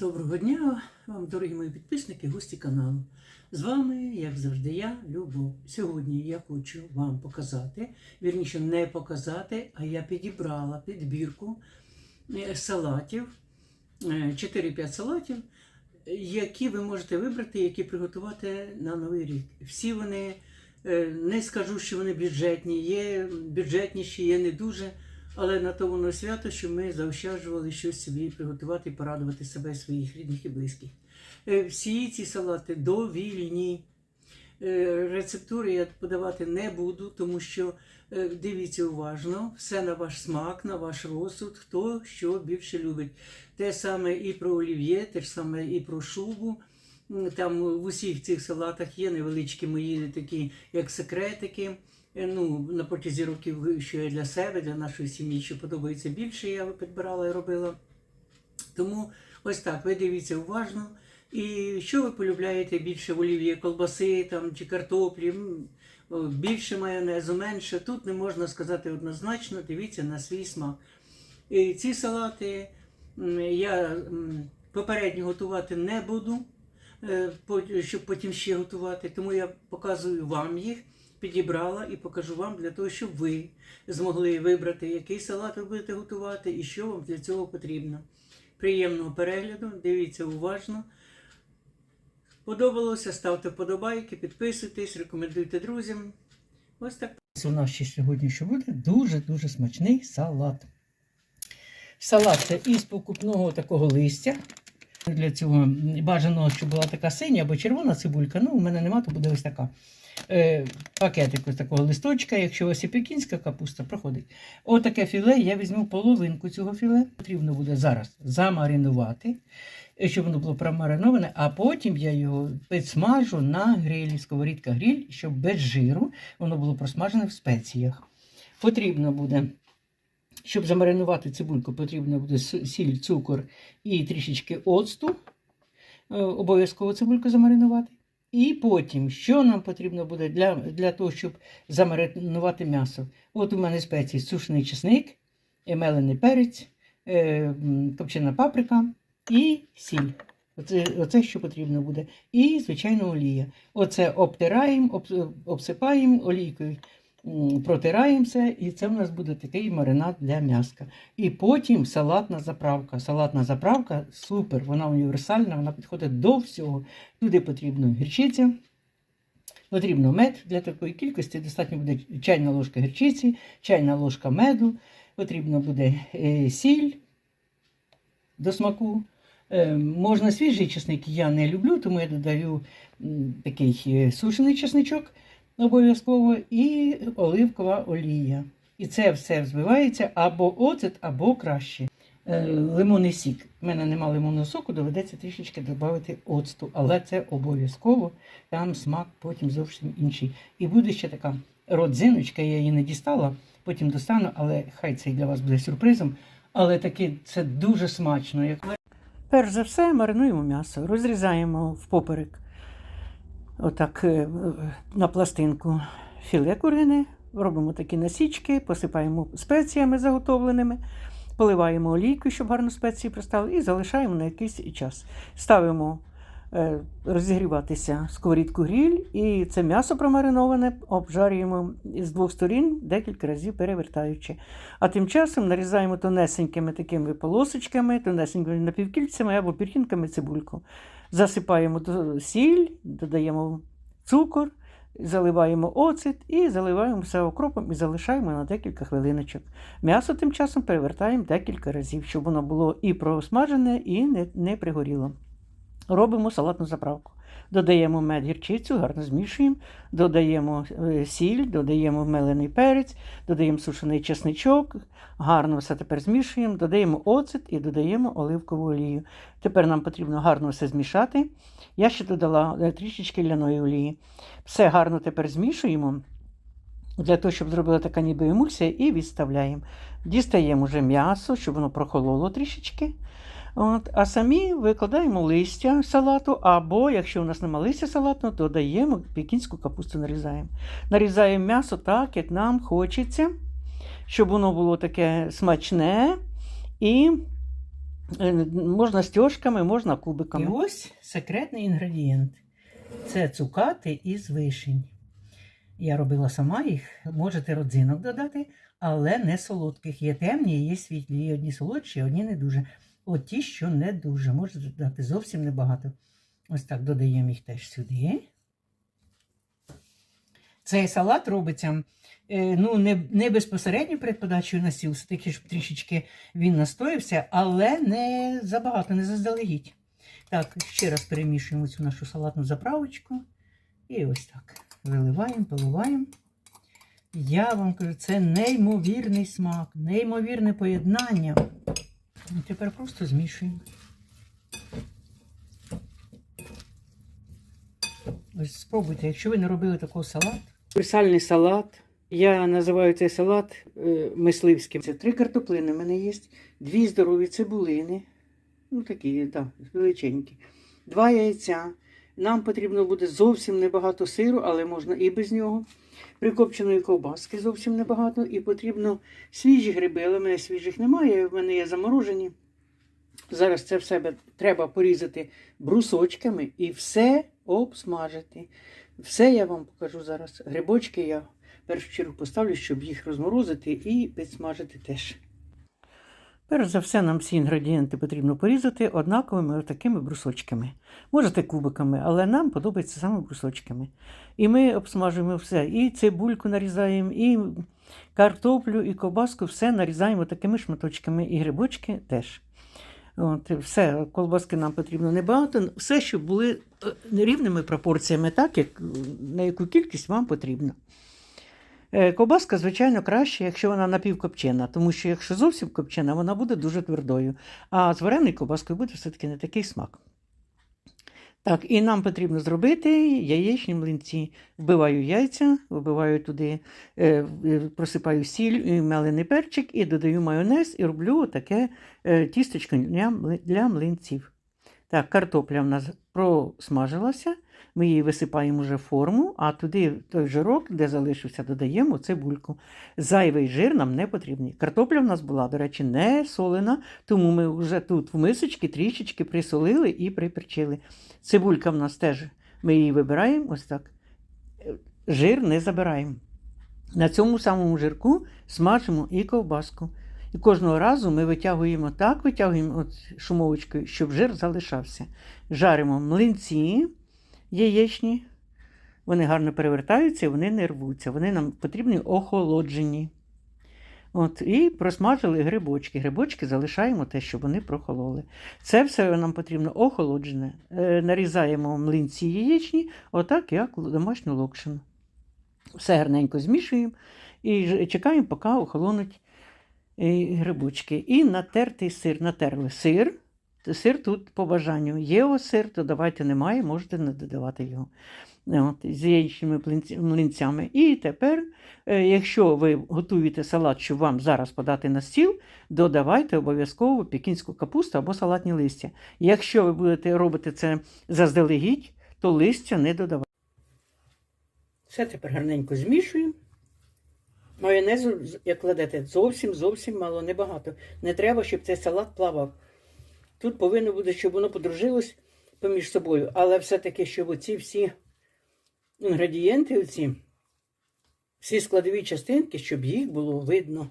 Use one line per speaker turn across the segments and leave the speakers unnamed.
Доброго дня вам, дорогі мої підписники, гості каналу. З вами, як завжди, я, Любов. Сьогодні я хочу вам показати, вірніше, не показати, а я підібрала підбірку е, салатів, е, 4-5 салатів, які ви можете вибрати, які приготувати на Новий рік. Всі вони, е, не скажу, що вони бюджетні, є бюджетніші, є не дуже. Але на то воно свято, що ми заощаджували щось собі приготувати і порадувати себе, своїх рідних і близьких. Е, Всі ці салати довільні. Е, Рецептури я подавати не буду, тому що е, дивіться уважно, все на ваш смак, на ваш розсуд, хто що більше любить. Те саме і про олів'є, те ж саме і про шубу. Там в усіх цих салатах є невеличкі мої такі, як секретики. Е, Ну, на протязі років, що я для себе, для нашої сім'ї, що подобається більше, я підбирала і робила. Тому ось так, ви дивіться уважно. І що ви полюбляєте більше в олів'ї, колбаси там, чи картоплі, більше майонезу, менше. Тут не можна сказати однозначно, дивіться на свій смак. І ці салати я попередньо готувати не буду, е, щоб потім ще готувати. Тому я показую вам їх, підібрала і покажу вам для того, щоб ви змогли вибрати, який салат ви будете готувати і що вам для цього потрібно. Приємного перегляду, дивіться уважно. Подобалося, ставте вподобайки, підписуйтесь, рекомендуйте друзям. Ось так. У нас ще сьогодні що буде дуже-дуже смачний салат. Салат це із покупного такого листя. Для цього бажано, щоб була така синя або червона цибулька. Ну, у мене нема, то буде ось така. Е, пакетик ось такого листочка, якщо у вас є пекінська капуста, проходить. Отаке філе, я візьму половинку цього філе. Потрібно буде зараз замаринувати, е, щоб воно було промариноване, а потім я його підсмажу на грилі, сковорідка гриль, щоб без жиру воно було просмажене в спеціях. Потрібно буде, щоб замаринувати цибульку, потрібно буде сіль, цукор і трішечки оцту. Е, Обов'язково цибульку замаринувати. І потім, що нам потрібно буде для, для того, щоб замаринувати м'ясо? От у мене спеції сушений чесник, е, мелений перець, е, копчена паприка і сіль. Оце, оце що потрібно буде. І, звичайно, олія. Оце обтираємо, об, обсипаємо олійкою, м, протираємо все, і це в нас буде такий маринад для м'яска. І потім салатна заправка. Салатна заправка супер, вона універсальна, вона підходить до всього. Туди потрібно гірчиця, потрібно мед для такої кількості. Достатньо буде чайна ложка гірчиці, чайна ложка меду, потрібно буде е, сіль до смаку. Е, можна свіжий чесник, я не люблю, тому я додаю такий е, сушений чесничок обов'язково і оливкова олія. І це все взбивається або оцет, або краще. Е, Лимонний сік. У мене нема лимонного соку, доведеться трішечки додати оцту, але це обов'язково. Там смак потім зовсім інший. І буде ще така родзиночка, я її не дістала, потім достану, але хай це і для вас буде сюрпризом. Але таки це дуже смачно. Як... Перш за все, маринуємо м'ясо, розрізаємо впоперек отак е, на пластинку філе курине, робимо такі насічки, посипаємо спеціями заготовленими, поливаємо олійкою, щоб гарно спеції пристали, і залишаємо на якийсь час. Ставимо е, розігріватися сковорідку гріль, і це м'ясо промариноване обжарюємо з двох сторін декілька разів перевертаючи. А тим часом нарізаємо тонесенькими такими полосочками, тонесенькими напівкільцями або пірхінками цибульку. Засипаємо сіль, додаємо цукор, заливаємо оцет і заливаємо все окропом і залишаємо на декілька хвилиночок. М'ясо тим часом перевертаємо декілька разів, щоб воно було і просмажене, і не, не пригоріло. Робимо салатну заправку. Додаємо мед гірчицю, гарно змішуємо, додаємо е, сіль, додаємо мелений перець, додаємо сушений чесничок, гарно все тепер змішуємо, додаємо оцет і додаємо оливкову олію. Тепер нам потрібно гарно все змішати. Я ще додала е, трішечки ляної олії. Все гарно тепер змішуємо для того, щоб зробила така ніби емульсія, і відставляємо. Дістаємо вже м'ясо, щоб воно прохололо трішечки. От, а самі викладаємо листя салату, або якщо у нас немає листя салату, то даємо пекінську капусту нарізаємо. Нарізаємо м'ясо так, як нам хочеться, щоб воно було таке смачне і Е, Можна стіжками, можна кубиками. І ось секретний інгредієнт. Це цукати із вишень. Я робила сама їх, можете родзинок додати, але не солодких. Є темні, є світлі. Є одні солодші, одні не дуже. От ті, що не дуже, можете додати зовсім небагато. Ось так додаємо їх теж сюди. Цей салат робиться е, ну, не, не безпосередньо перед подачею на стіл, все-таки щоб трішечки він настоївся, але не забагато, не заздалегідь. Так, ще раз перемішуємо цю нашу салатну заправочку. І ось так. Виливаємо, поливаємо. Я вам кажу, це неймовірний смак, неймовірне поєднання. І тепер просто змішуємо. Ось спробуйте, якщо ви не робили такого салат. Універсальний салат. Я називаю цей салат е, мисливським. Це три картоплини в мене є, дві здорові цибулини. Ну такі, так, величенькі. Два яйця. Нам потрібно буде зовсім небагато сиру, але можна і без нього. Прикопченої ковбаски зовсім небагато. І потрібно свіжі гриби, але в мене свіжих немає, в мене є заморожені. Зараз це все треба порізати брусочками і все обсмажити. Все я вам покажу зараз. Грибочки я в першу чергу поставлю, щоб їх розморозити і підсмажити теж. Перш за все, нам всі інгредієнти потрібно порізати однаковими такими брусочками. Можете кубиками, але нам подобається саме брусочками. І ми обсмажуємо все. І цибульку нарізаємо, і картоплю, і ковбаску, все нарізаємо такими шматочками, і грибочки теж. От, все, колбаски нам потрібно небагато, все, щоб були е, рівними пропорціями, так, як, на яку кількість вам потрібно. Е, Ковбаска, звичайно, краще, якщо вона напівкопчена, тому що якщо зовсім копчена, вона буде дуже твердою. А з вареною ковбаскою буде все-таки не такий смак. Так, і нам потрібно зробити яєчні млинці. Вбиваю яйця, вбиваю туди, е, е, просипаю сіль і мелений перчик, і додаю майонез і роблю таке тістечко для млинців. Так, картопля в нас просмажилася. Ми її висипаємо вже в форму, а туди той жирок, де залишився, додаємо цибульку. Зайвий жир нам не потрібний. Картопля в нас була, до речі, не солена, тому ми вже тут в мисочці трішечки присолили і приперчили. Цибулька в нас теж, ми її вибираємо ось так. Е, Жир не забираємо. На цьому самому жирку смажимо і ковбаску. І кожного разу ми витягуємо так, витягуємо от шумовочкою, щоб жир залишався. Жаримо млинці яєчні. Вони гарно перевертаються і вони не рвуться. Вони нам потрібні охолоджені. От, і просмажили грибочки. Грибочки залишаємо те, щоб вони прохололи. Це все нам потрібно охолоджене. Е, нарізаємо млинці яєчні, отак, як домашню локшину. Все гарненько змішуємо і чекаємо, поки охолонуть е, грибочки. І натертий сир. Натерли сир. Сир тут по бажанню. Є вас сир, то давайте немає, можете не додавати його. От, з яєчними млинцями. І тепер, е, якщо ви готуєте салат, щоб вам зараз подати на стіл, додавайте обов'язково пекінську капусту або салатні листя. Якщо ви будете робити це заздалегідь, то листя не додавайте. Все тепер гарненько змішуємо. Майонезу, як кладете, зовсім зовсім мало, небагато. Не треба, щоб цей салат плавав. Тут повинно бути, щоб воно подружилось поміж собою, але все-таки, щоб оці всі інгредієнти, оці, всі складові частинки, щоб їх було видно.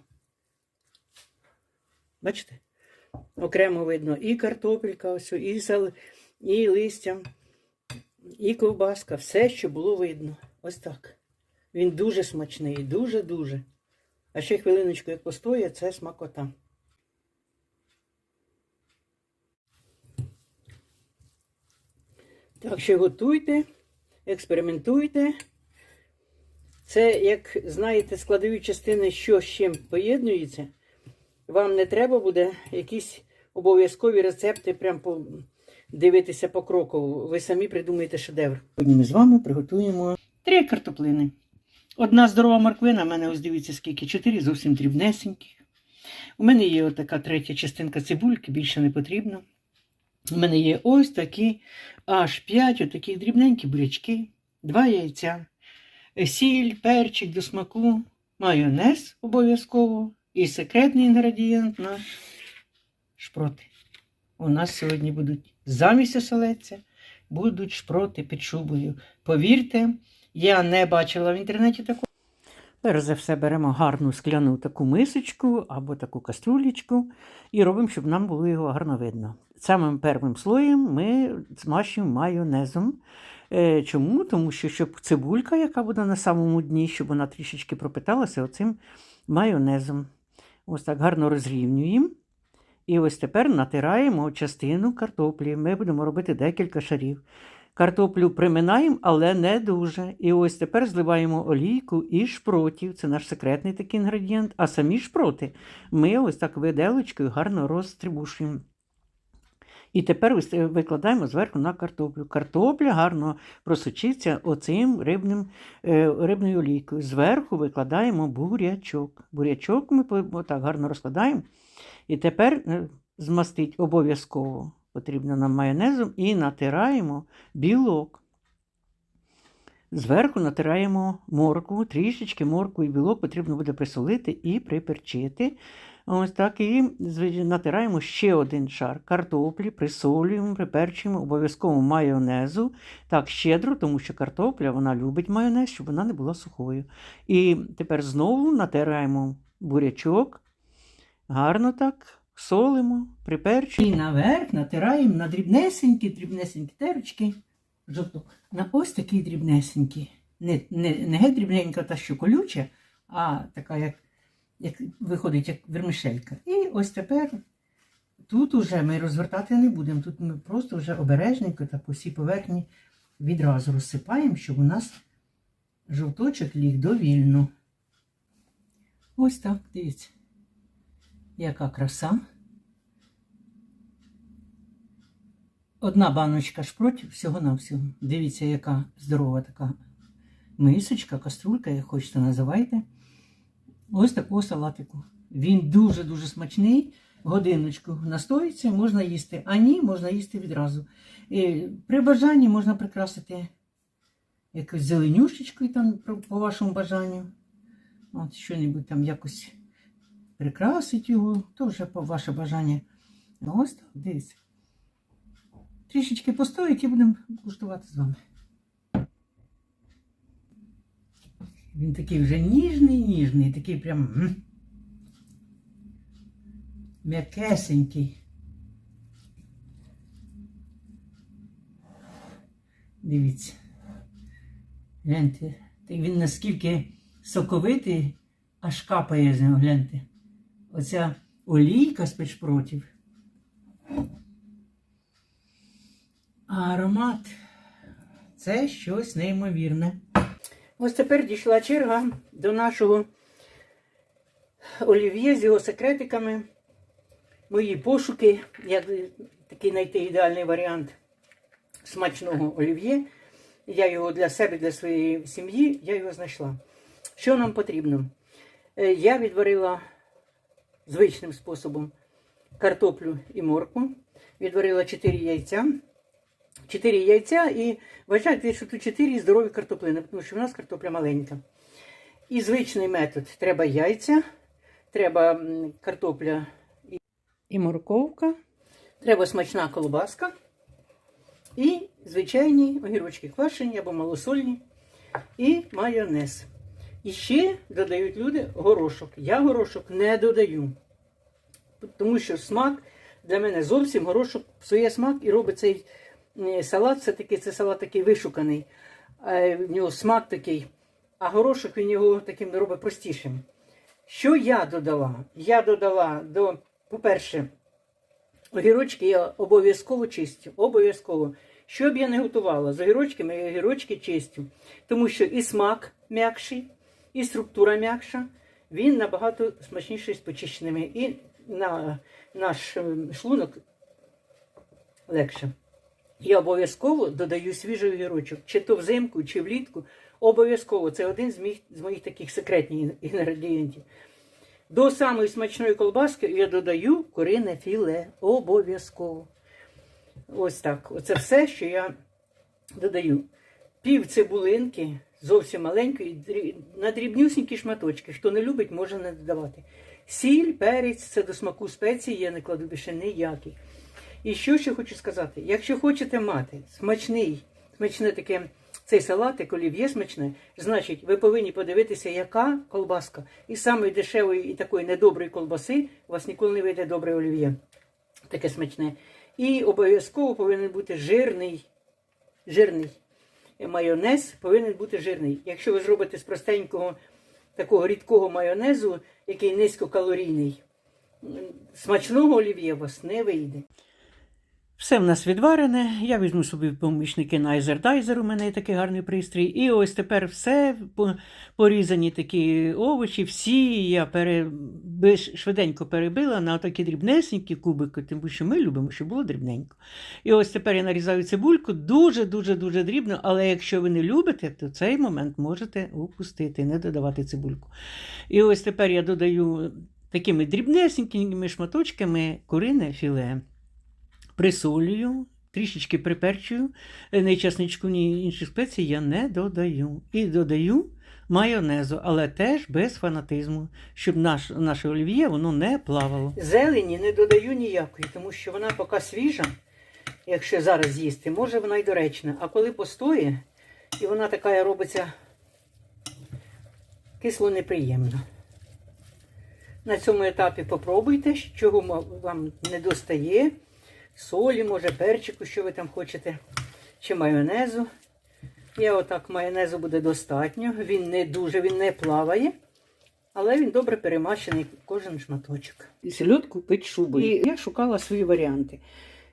Бачите? Окремо видно і картопелька, ось, і, сал, і листя, і ковбаска, все, що було видно. Ось так. Він дуже смачний, дуже-дуже. А ще хвилиночку, як постоє, це смакота. Так що готуйте, експериментуйте. Це, як знаєте, складові частини, що з чим поєднується. Вам не треба буде якісь обов'язкові рецепти прям по... дивитися по крокову. Ви самі придумаєте шедевр. Сьогодні ми з вами приготуємо три картоплини. Одна здорова морквина, в мене ось дивіться скільки, чотири зовсім дрібнесенькі. У мене є отака третя частинка цибульки, більше не потрібно. У мене є ось такі аж 5 отаких дрібненькі бурячки, два яйця, сіль, перчик до смаку, майонез обов'язково і секретний інгредієнт наш шпроти. у нас сьогодні будуть замість оселедця, будуть шпроти під шубою. Повірте, я не бачила в інтернеті такого. Перш за все беремо гарну скляну таку мисочку або таку каструлечку і робимо, щоб нам було його гарно видно. Самим першим слоєм ми змащуємо майонезом. Е, Чому? Тому що щоб цибулька, яка буде на самому дні, щоб вона трішечки пропиталася оцим майонезом. Ось так гарно розрівнюємо. І ось тепер натираємо частину картоплі. Ми будемо робити декілька шарів. Картоплю приминаємо, але не дуже. І ось тепер зливаємо олійку і шпротів. Це наш секретний такий інгредієнт. А самі шпроти ми ось так виделочкою гарно розтрибушуємо. І тепер викладаємо зверху на картоплю. Картопля гарно просочиться оцим рибним, е, рибною олійкою. Зверху викладаємо бурячок. Бурячок ми отак гарно розкладаємо. І тепер е, змастить обов'язково потрібно нам майонезом і натираємо білок. Зверху натираємо моркву, трішечки моркву і білок потрібно буде присолити і приперчити. Ось так і натираємо ще один шар картоплі, присолюємо, приперчуємо, обов'язково майонезу. Так, щедро, тому що картопля вона любить майонез, щоб вона не була сухою. І тепер знову натираємо бурячок. Гарно так, солимо, приперчуємо. І наверх натираємо на дрібнесенькі, дрібнесенькі терочки. Жовток. На ось такі дрібнесенькі. Не, не, не дрібненька та що колюча, а така, як, як виходить, як вермишелька. І ось тепер тут уже ми розвертати не будемо. Тут ми просто вже обережненько та по всій поверхні відразу розсипаємо, щоб у нас жовточок ліг довільно. Ось так, дивіться. Яка краса. Одна баночка шпротів всього-навсього. Дивіться, яка здорова така мисочка, каструлька, як хочете називайте. Ось такого салатику. Він дуже-дуже смачний. Годиночку настоїться, можна їсти. А ні, можна їсти відразу. І при бажанні можна прикрасити якось зеленюшечкою там, по- вашому бажанню. От що-небудь там якось прикрасить його, то вже по ваше бажання. Ну, ось так, дивіться. Трішечки постоїть і будемо куштувати з вами. Він такий вже ніжний, ніжний, такий прям м'якесенький. Дивіться. Гляньте, та він наскільки соковитий, аж капає з нього, гляньте. Оця олійка з печпротів. А аромат це щось неймовірне. Ось тепер дійшла черга до нашого олів'є з його секретиками. Мої пошуки, як такий знайти ідеальний варіант смачного олів'є. Я його для себе, для своєї сім'ї, я його знайшла. Що нам потрібно? Е, Я відварила звичним способом картоплю і моркву. Відварила 4 яйця. 4 яйця і вважайте, що тут 4 здорові картоплини, тому що в нас картопля маленька. І звичний метод. Треба яйця, треба картопля і, і морковка, треба смачна колбаска і звичайні огірочки квашені або малосольні, і майонез. І ще додають люди горошок. Я горошок не додаю. Тому що смак для мене зовсім горошок псує смак і робить цей салат, все-таки це салат такий вишуканий. Е, В нього смак такий, а горошок він його таким робить простішим. Що я додала? Я додала до, по-перше, огірочки я обов'язково чистю. Обов'язково. Що б я не готувала, з огірочками я огірочки чистю. Тому що і смак м'якший, і структура м'якша, він набагато смачніший з почищеними. І на наш е, шлунок легше. Я обов'язково додаю свіжий огірочок, чи то взимку, чи влітку. Обов'язково. Це один з моїх, з моїх таких секретних інгредієнтів. До самої смачної колбаски я додаю курине філе. Обов'язково. Ось так. Оце все, що я додаю. Пів цибулинки, зовсім маленької, на дрібнюсінькі шматочки. Хто не любить, може не додавати. Сіль, перець, це до смаку спеції, я не кладу більше ніяких. І що ще хочу сказати: якщо хочете мати смачний, смачне таке цей салатик, олів'є смачне, значить, ви повинні подивитися, яка колбаска. І самої дешевої і такої недоброї колбаси у вас ніколи не вийде добре олів'є. Таке смачне. І обов'язково повинен бути жирний. Жирний. Майонез повинен бути жирний. Якщо ви зробите з простенького такого рідкого майонезу, який низькокалорійний, смачного олів'є у вас не вийде. Все в нас відварене. Я візьму собі помічники Найзер Дайзер, у мене є такий гарний пристрій. І ось тепер все порізані такі овочі, всі я пере... швиденько перебила на такі дрібнесенькі кубики, тому що ми любимо, щоб було дрібненько. І ось тепер я нарізаю цибульку дуже-дуже дуже дрібно, але якщо ви не любите, то цей момент можете упустити, не додавати цибульку. І ось тепер я додаю такими дрібнесенькими шматочками курине філе присолюю, трішечки приперчую, е, ні часничку, ні інших спецій я не додаю. І додаю майонезу, але теж без фанатизму, щоб наш, наше олів'є воно не плавало. Зелені не додаю ніякої, тому що вона поки свіжа, якщо зараз їсти, може вона й доречна. А коли постоє, і вона така робиться кисло неприємно. На цьому етапі попробуйте, чого вам не достає. Солі, може, перчику, що ви там хочете, чи майонезу. Я отак майонезу буде достатньо. Він не дуже, він не плаває, але він добре перемащений кожен шматочок. І сельодку пить шубою. І я шукала свої варіанти.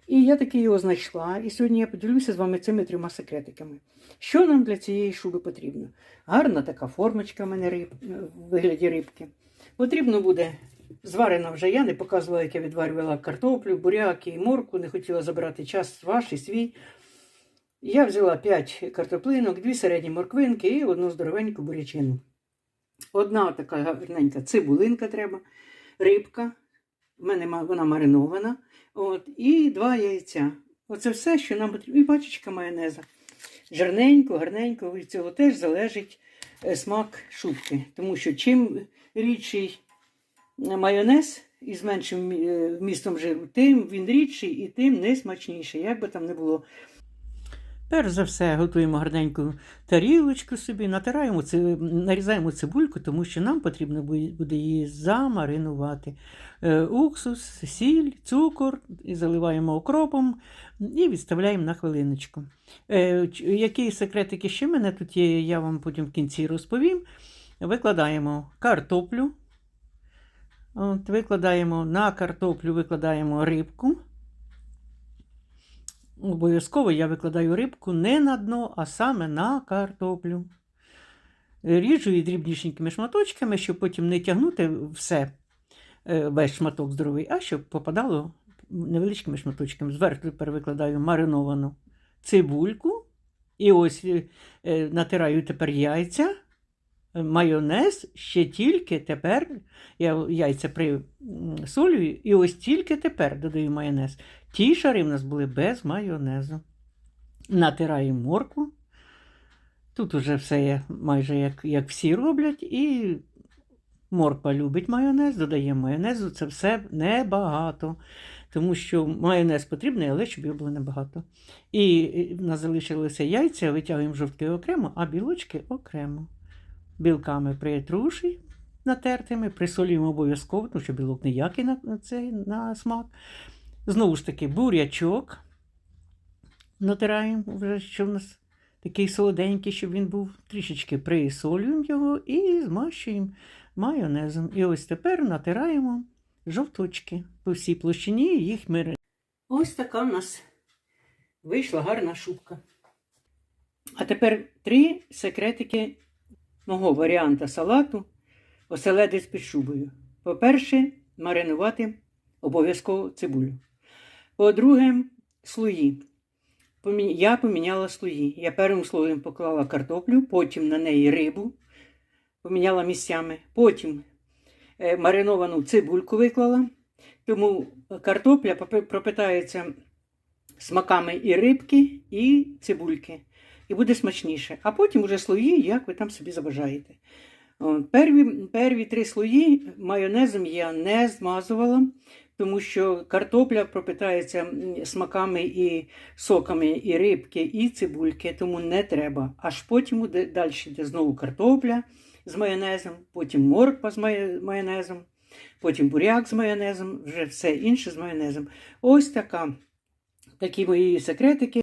І я таки його знайшла. І сьогодні я поділюся з вами цими трьома секретиками. Що нам для цієї шуби потрібно? Гарна така формочка в мене риб, в вигляді рибки. Потрібно буде зварена вже я не показувала, як я відварювала картоплю, буряки і морку, не хотіла забирати час ваш і свій. Я взяла 5 картоплинок, дві середні морквинки і одну здоровеньку бурячину. Одна така гарненька цибулинка треба, рибка. В мене вона маринована. От, і два яйця. Оце все, що нам потрібно. І пачечка майонеза. Жирненько, гарненько, від цього теж залежить е, смак шубки. Тому що чим рідший майонез із меншим е, вмістом жиру, тим він рідший і тим не смачніший, як би там не було. Перш за все, готуємо гарненьку тарілочку собі, натираємо нарізаємо цибульку, тому що нам потрібно буде її замаринувати. Е, Уксус, сіль, цукор, і заливаємо окропом і відставляємо на хвилиночку. Е, Які секретики ще в мене тут є, я вам потім в кінці розповім. Викладаємо картоплю. От, викладаємо на картоплю викладаємо рибку. Обов'язково я викладаю рибку не на дно, а саме на картоплю. Ріжу її дрібнішенькими шматочками, щоб потім не тягнути все, е, весь шматок здоровий, а щоб попадало невеличкими шматочками. Зверху тепер викладаю мариновану цибульку. І ось е, е, натираю тепер яйця. Майонез ще тільки тепер я яйця присолюю, і ось тільки тепер додаю майонез. Ті шари в нас були без майонезу. Натираємо моркву. Тут уже все є майже як, як всі роблять. І морква любить майонез, додаємо майонезу. Це все небагато. Тому що майонез потрібний, але щоб його було небагато. І в нас залишилися яйця, витягуємо жовтки окремо, а білочки окремо. Білками притрушуємо натертими, присолюємо обов'язково, тому що білок ніякий на, цей на смак. Знову ж таки, бурячок натираємо, вже, що в нас такий солоденький, щоб він був трішечки присолюємо його і змащуємо майонезом. І ось тепер натираємо жовточки по всій площині, їх ми. Ось така в нас вийшла гарна шубка. А тепер три секретики мого варіанта салату оселедець під шубою. По-перше, маринувати обов'язково цибулю. По-друге, слої. Я поміняла слої. Я першим слоєм поклала картоплю, потім на неї рибу, поміняла місцями. Потім е, мариновану цибульку виклала. Тому картопля пропитається смаками і рибки, і цибульки. І буде смачніше. А потім уже слої, як ви там собі забажаєте. Перві, перві три слої майонезом я не змазувала. тому що картопля пропитається смаками і соками і рибки, і цибульки, тому не треба. Аж потім далі йде знову картопля з майонезом, потім морква з майонезом, потім буряк з майонезом, вже все інше з майонезом. Ось така. Такі мої секретики.